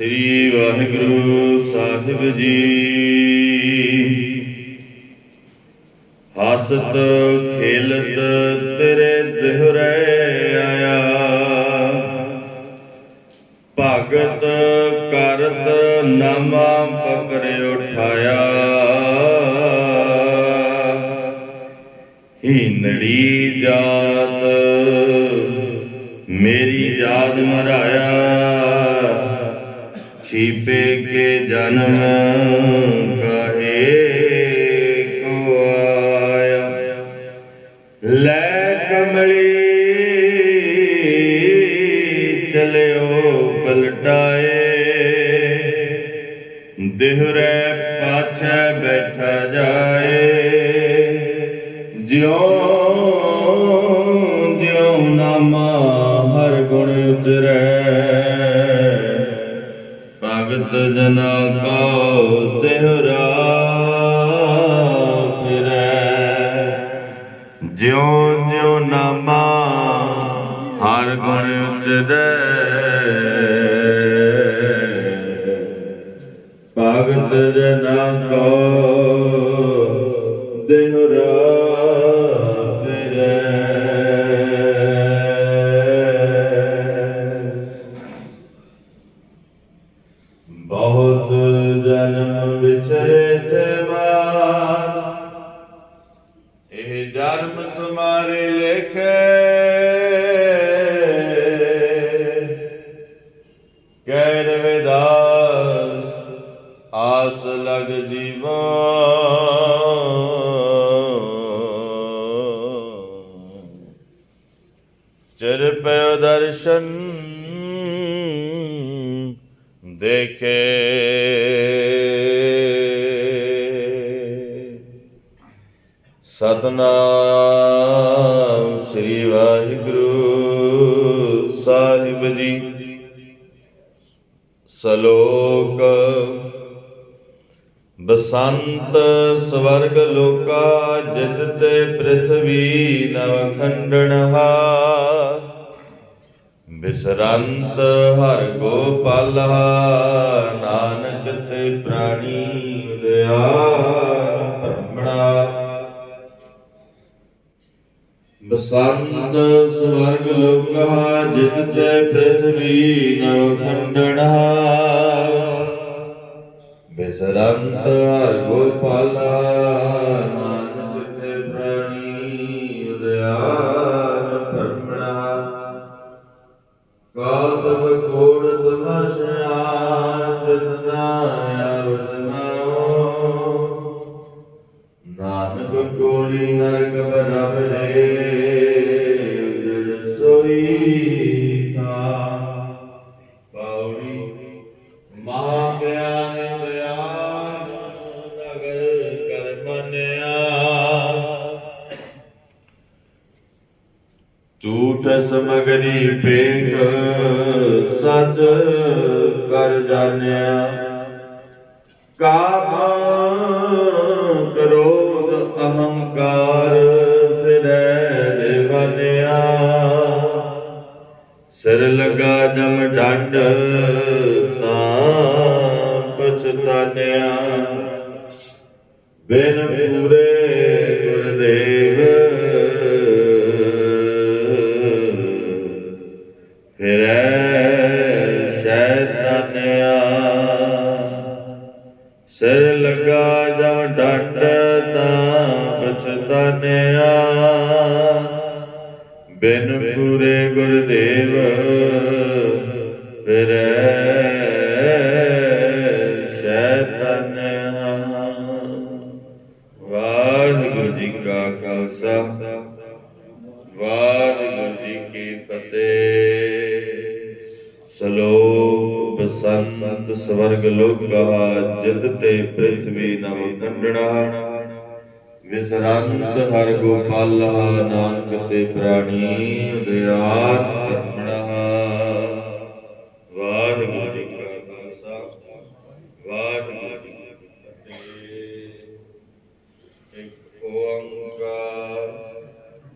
ਸ੍ਰੀ ਵਾਹਿਗੁਰੂ ਸਾਹਿਬ ਜੀ। ਹਸਤ ਖੇਲਤ ਤੇਰੇ ਦਿਹਰੇ ਆਇਆ। ਭਗਤ ਕਰਤ ਨਾਮਾ ਪਕੜ ਉਠਾਇਆ। ਹੀਨੜੀ ਜਾਤ ਮੇਰੀ ਯਾਦ ਮਰਾਇਆ। ਛੀਪੇ ਕੇ ਜਨਮ ਕਾਹੇ ਕੋ ਆਇਆ ਲੈ ਕਮਲੀ, ਚਲਿਓ ਪਲਟਾਏ। ਦਿਹਰੇ ਪਾਛੇ ਬੈਠਾ ਜਾਏ। ਜਿਉ ਭਗਤ ਜਨਾ ਕੋ ਦੇਹਰਾ ਫਿਰੈ। ਜਿਉ ਜਿਉ ਨਾਮਾ ਹਰ ਗੁਣ ਉਤਰੈ ਭਗਤ ਜਨਾ ਕੋ ਬਹੁਤ ਜਨਮ ਵਿਚਰੇ ਤੇ ਬਾਦ। ਇਹ ਜਨਮ ਤੁਮਾਰੇ ਲੇਖੇ। ਕਹਿ ਰਵਿਦਾਸ ਆਸ ਲਗ ਜੀਵਨ ਚਰ ਪਇ ਦਰਸ਼ਨ ਦੇਖੇ ਸਤਨਾਮ ਸ੍ਰੀ ਵਾਹਿਗੁਰੂ ਸਾਹਿਬ ਜੀ। ਸ਼ਲੋਕ, ਬਸੰਤ ਸਵਰਗ ਲੋਕਾ ਜਿਤ ਤੇ ਪ੍ਰਿਥਵੀ ਨਵ ਖੰਡਨਹਾ ਬਿਸਰੰਤ ਹਰ ਗੋਪਾਲਾ ਨਾਨਕ ਤੇ ਪ੍ਰਾਣੀ ਦਇਆ ਪਰਮਣਾ ਬਸੰਤ ਸਵਰਗ ਲੋਕਾ ਜਿਤ ਤੇ ਪ੍ਰਿਥਵੀ ਨਵ ਖੰਡਨਾ ਬਿਸਰੰਤ ਹਰ ਗੋਪਾਲਾ ਝੂਠ ਸਮਗਰੀ ਪੇਖ ਸਚ ਕਰ ਜਾਣਿਆ। ਕਾਮ ਕਰੋਧ ਅਹੰਕਾਰ ਫਿਰੈ ਦੇਵਨਿਆ ਸਿਰ ਲਗਾ ਜਮ ਡੰਡ ਤਾਂ ਪਛਤਾਨਿਆ। ਬਿਨ ਪੂਰੇ ਗੁਰਦੇਵ ਫਿਰੈ ਸਿਰ ਲਗਾ ਜਮ ਡੰਡ ਤਾਂ ਪਛਤਾਨਿਆ ਬਿਨ ਪੂਰੇ ਗੁਰਦੇਵ ਫਿਰੈ ਸ਼ੈਤਾਨਿਆ ਵਾਹਿਗੁਰੂ ਜੀ ਕਾ ਖਾਲਸਾ, ਵਾਹਿਗੁਰੂ ਜੀ ਕੀ ਫਤਿਹ। ਸ਼ਲੋਕ ਸੰਤ ਸਵਰਗ ਲੋਕਾ, ਜਿਤ ਤੇ ਪ੍ਰਿਥਵੀ ਨਵ ਖੰਡਣਾ। ਵਿਸਰੰਤ ਹਰ ਗੋਪਾਲਾ, ਨਾਨਕ ਤੇ ਪ੍ਰਾਣੀ ਦਿਆਨ ਪਰਮਣਾ ਵਾਹਿਗੁਰੂ ਜੀ ਕਾ ਖਾਲਸਾ।